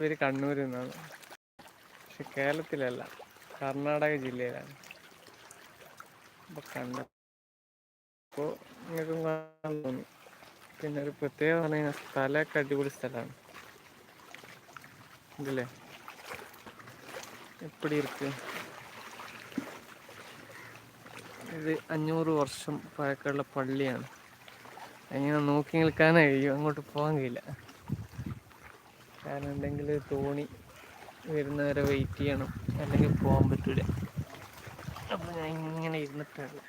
പേര് കണ്ണൂരിൽ നിന്നാണ്. പക്ഷെ കേരളത്തിലല്ല കർണാടക ജില്ലയിലാണ്. അപ്പൊ കണ്ണൂർ അപ്പോൾ നിങ്ങൾക്കും തോന്നി. പിന്നെ ഒരു പ്രത്യേകത പറഞ്ഞു കഴിഞ്ഞാൽ സ്ഥലമൊക്കെ അടിപൊളി സ്ഥലമാണ്. ഇതല്ലേ? എപ്പടി ഇരിക്ക്? ഇത് അഞ്ഞൂറ് വർഷം പഴക്കമുള്ള പള്ളിയാണ്. അങ്ങനെ നോക്കി നിൽക്കാനേ കഴിയും അങ്ങോട്ട് പോകാൻ കഴിയില്ല. കാരണം ഉണ്ടെങ്കിൽ തോണി വരുന്നവരെ വെയിറ്റ് ചെയ്യണം. അല്ലെങ്കിൽ പോകാൻ പറ്റൂല. അപ്പോൾ ഞാൻ ഇങ്ങനെ ഇരുന്നിട്ടാണ്.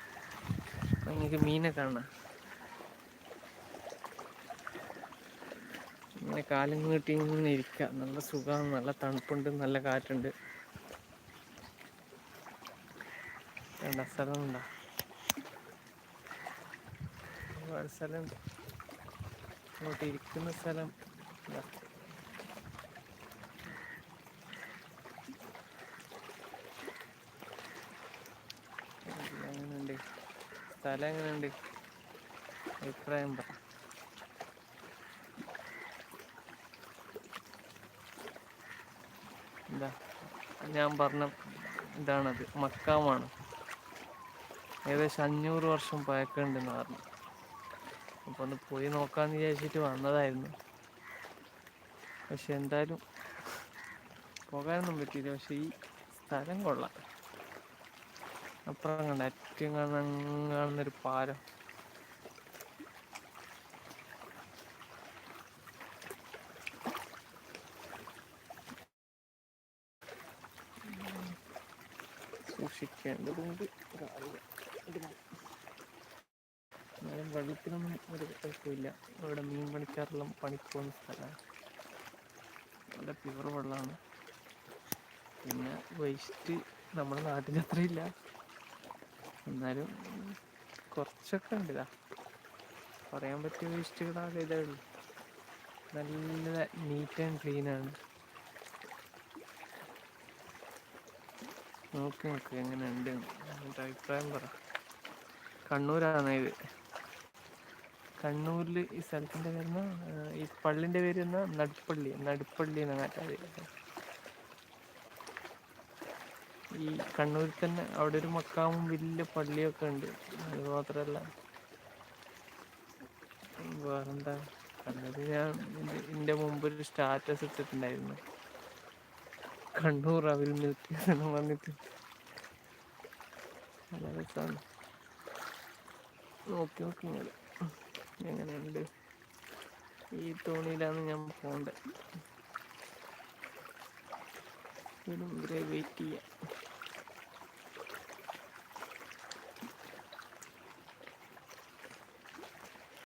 അപ്പം എനിക്ക് മീനെ കാണാം ഇങ്ങനെ കാലും നീട്ടി ഇങ്ങനെ ഇരിക്കുക നല്ല സുഖമാണ് നല്ല തണുപ്പുണ്ട്. നല്ല കാറ്റുണ്ട്. വേണ്ട സ്ഥലമുണ്ടോ ഒരുപാട് സ്ഥലം ഇങ്ങോട്ട് ഇരിക്കുന്ന സ്ഥലം ഇതാ. എങ്ങനെയുണ്ട് സ്ഥലം എങ്ങനെയുണ്ട്? അഭിപ്രായം പറ. എന്താ ഞാൻ പറഞ്ഞ ഇതാണത്. മക്കാമാണ്. ഏകദേശം അഞ്ഞൂറ് വർഷം പഴക്കമുണ്ടെന്ന് പറഞ്ഞു. അപ്പോൾ ഒന്ന് പോയി നോക്കാമെന്ന് വിചാരിച്ചിട്ട് വന്നതായിരുന്നു. പക്ഷെ എന്തായാലും പോകാനൊന്നും പറ്റിയില്ല. പക്ഷെ ഈ സ്ഥലം കൊള്ളാം. അപ്പുറം കണ്ട ഏറ്റവും കാണുന്ന കാണുന്നൊരു പാലം. സൂക്ഷിക്കേണ്ടതുണ്ട്. എന്നാലും വെള്ളത്തിനൊന്നും ഒരു കുഴപ്പമില്ല. ഇവിടെ മീൻ പണിക്കാരെല്ലാം പണിക്ക് പോകുന്ന സ്ഥലമാണ്. നല്ല പ്യുവർ വെള്ളമാണ്. പിന്നെ വേസ്റ്റ് നമ്മുടെ നാട്ടിൽ അത്രയില്ല എന്നാലും കുറച്ചൊക്കെ ഉണ്ട് ഇതാ. പറയാൻ പറ്റിയ വേസ്റ്റുകളാകെ ഇതേ ഉള്ളൂ. നല്ല നീറ്റ് ആൻഡ് ക്ലീൻ ആണ്. നോക്കി നോക്ക് എങ്ങനെ ഉണ്ട് എന്നിട്ട് അഭിപ്രായം പറ. കണ്ണൂരാണ് ഇത്. കണ്ണൂരിൽ ഈ സ്ഥലത്തിന്റെ പേരുന്ന ഈ പള്ളിന്റെ പേര് എന്നാ? നടുപ്പള്ളി. നടുപ്പള്ളി എന്നങ്ങാറ്റാ ഈ കണ്ണൂരിൽ തന്നെ അവിടെ ഒരു മക്കാമും വലിയ പള്ളിയൊക്കെ ഉണ്ട്. അത് മാത്രമല്ല വേറെന്താ? കണ്ണൂർ ഞാൻ എന്റെ മുമ്പ് ഒരു സ്റ്റാറ്റസ് ഇട്ടിട്ടുണ്ടായിരുന്നു. കണ്ണൂർ മിൽക്ക് എന്ന് പറഞ്ഞിട്ട്. നല്ല രസമാണ് നോക്കി നോക്കി നിങ്ങൾ എങ്ങനെയുണ്ട്? ഈ തോണിയിലാണ് ഞാൻ പോകേണ്ടത് Pero un breve.